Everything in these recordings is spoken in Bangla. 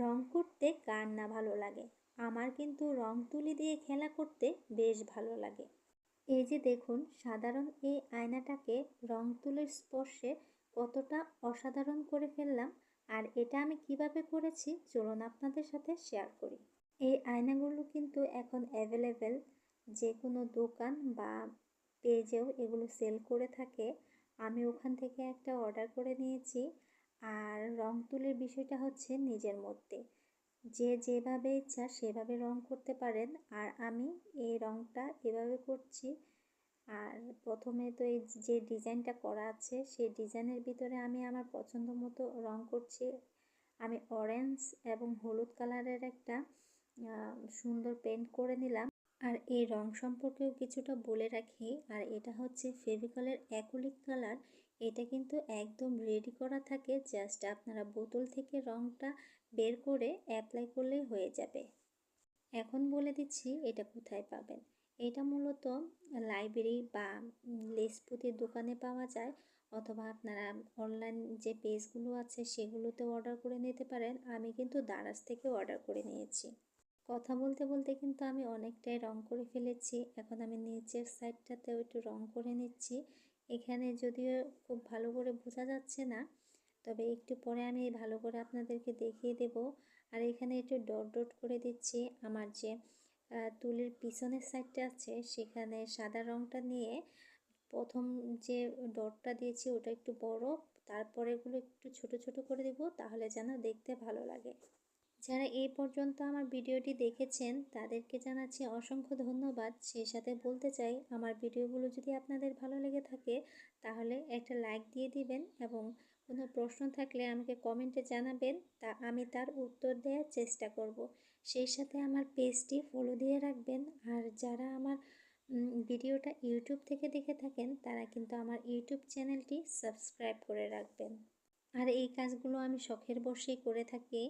রং করতে কার না ভালো লাগে? আমার কিন্তু রং তুলি দিয়ে খেলা করতে বেশ ভালো লাগে। এই যে দেখুন, সাধারণ এই আয়নাটাকে রং তুলির স্পর্শে কতটা অসাধারণ করে ফেললাম। আর এটা আমি কীভাবে করেছি, চলুন আপনাদের সাথে শেয়ার করি। এই আয়নাগুলো কিন্তু এখন অ্যাভেলেবেল যে কোনো দোকান বা পেজেও এগুলো সেল করে থাকে। আমি ওখান থেকে একটা অর্ডার করে নিয়েছি। আর রং তুলির বিষয়টা হচ্ছে নিজের মধ্যে। যে যেভাবে ইচ্ছা সেভাবে রং করতে পারেন। আর আমি এই রংটা এভাবে করছি। আর প্রথমে তো এই যে ডিজাইনটা করা আছে, সেই ডিজাইনের ভিতরে আমি আমার পছন্দ মতো রং করছি। আমি অরেঞ্জ এবং হলুদ কালারের একটা সুন্দর পেন্ট করে নিলাম। আর এই রং সম্পর্কেও কিছুটা বলে রাখি। আর এটা হচ্ছে ফেভিকলের অ্যাকুলিক কালার এটা কিন্তু একদম রেডি করা থাকে। জাস্ট আপনারা বোতল থেকে রংটা বের করে অ্যাপ্লাই করলেই হয়ে যাবে। এখন বলে দিচ্ছি এটা কোথায় পাবেন? এটা মূলত লাইব্রেরি বা লেসপুতির দোকানে পাওয়া যায়। অথবা আপনারা অনলাইন যে পেজগুলো আছে সেগুলোতে অর্ডার করে নিতে পারেন। আমি কিন্তু দারাজ থেকে অর্ডার করে নিয়েছি। কথা বলতে বলতে কিন্তু আমি অনেকটাই রং করে ফেলেছি। এখন আমি নিচের সাইডটাতেও একটু রং করে নিচ্ছি। এখানে যদিও খুব ভালো করে বোঝা যাচ্ছে না, তবে একটু পরে আমি ভালো করে আপনাদেরকে দেখিয়ে দেব। আর এখানে একটু ডট ডট করে দিচ্ছি আমার যে তুলির পিছনের সাইডটা আছে, সেখানে সাদা রংটা নিয়ে প্রথম যে ডটটা দিয়েছি ওটা একটু বড় তারপরে এগুলো একটু ছোট ছোট করে দেব, তাহলে যেন দেখতে ভালো লাগে। যারা এই পর্যন্ত আমার ভিডিওটি দেখেছেন, তাদেরকে জানাচ্ছি অসংখ্য ধন্যবাদ। সেই সাথে বলতে চাই, আমার ভিডিওগুলো যদি আপনাদের ভালো লেগে থাকে, তাহলে একটা লাইক দিয়ে দিবেন এবং কোনো প্রশ্ন থাকলে আমাকে কমেন্টে জানাবেন, তা আমি তার উত্তর দেওয়ার চেষ্টা করব। সেই সাথে আমার পেজটি ফলো দিয়ে রাখবেন। আর যারা আমার ভিডিওটা ইউটিউব থেকে দেখে থাকেন, তারা কিন্তু আমার ইউটিউব চ্যানেলটি সাবস্ক্রাইব করে রাখবেন। আর এই কাজগুলো আমি শখের বসেই করে থাকি।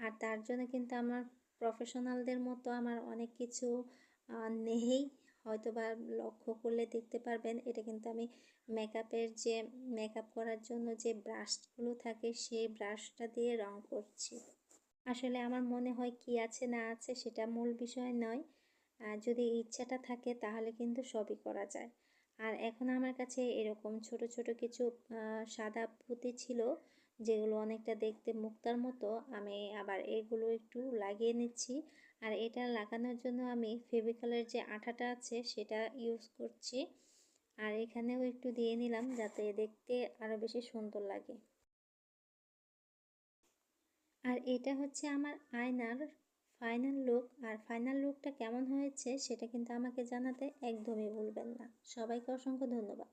আর তার জন্য কিন্তু আমার প্রফেশনালদের মতো আমার অনেক কিছু নেই। হয়তো বা লক্ষ্য করলে দেখতে পারবেন, এটা কিন্তু আমি মেকআপের যে মেকআপ করার জন্য যে ব্রাশগুলো থাকে, সেই ব্রাশটা দিয়ে রং করছি। আসলে আমার মনে হয় কি আছে না আছে সেটা মূল বিষয় নয়। যদি ইচ্ছাটা থাকে তাহলে কিন্তু সবই করা যায়। আর এখন আমার কাছে এরকম ছোট ছোট কিছু সাদা পুঁতি ছিল যেগুলো অনেকটা দেখতে মুক্তার মতো, আমি আবার এগুলো একটু লাগিয়ে নিচ্ছি। আর এটা লাগানোর জন্য আমি ফেভিকলের যে আঠাটা আছে, সেটা ইউজ করছি। আর এখানেও একটু দিয়ে নিলাম যাতে দেখতে আরও বেশি সুন্দর লাগে। আর এটা হচ্ছে আমার আয়নার ফাইনাল লুক আর ফাইনাল লুকটা কেমন হয়েছে, সেটা কিন্তু আমাকে জানাতে একদমই ভুলবেন না। সবাইকে অসংখ্য ধন্যবাদ।